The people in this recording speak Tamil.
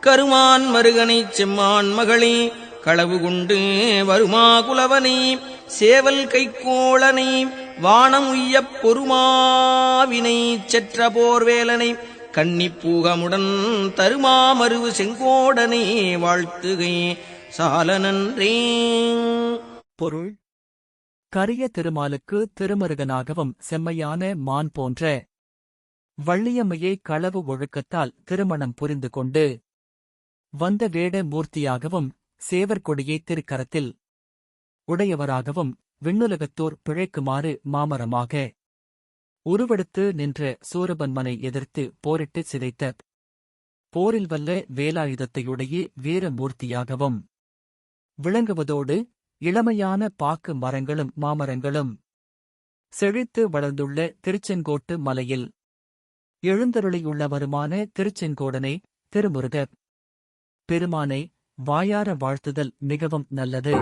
கருமான் மருகனைச் செம்மான் மகளே களவு கொண்டு வருமா குலவனை சேவல் கைக்கோளனை வானம் உய்யப் பொறுமாவினை செற்ற போர்வேலனை கன்னிப்பூகமுடன் தருமாமருவு செங்கோடனே வாழ்த்துகை சால நன்றே பொருள். கரிய திருமாலுக்கு திருமருகனாகவும் செம்மையான மான் போன்ற வள்ளியம்மையை களவு ஒழுக்கத்தால் திருமணம் புரிந்து கொண்டு வந்த வேட மூர்த்தியாகவும் சேவற்கொடியை திருக்கரத்தில் உடையவராகவும் விண்ணுலகத்தோர் பிழைக்குமாறு மாமரமாக உருவெடுத்து நின்ற சூரபன்மனை எதிர்த்து போரிட்டு சிதைத்த போரில் வல்ல வேலாயுதத்தையுடைய வீரமூர்த்தியாகவும் விளங்குவதோடு இளமையான பாக்கு மரங்களும் மாமரங்களும் செழித்து வளர்ந்துள்ள திருச்செங்கோட்டு மலையில் எழுந்தருளியுள்ளவருமான திருச்செங்கோடனை திருமுருகர். பெருமானை வாயார வாழ்த்துதல் மிகவும் நல்லது.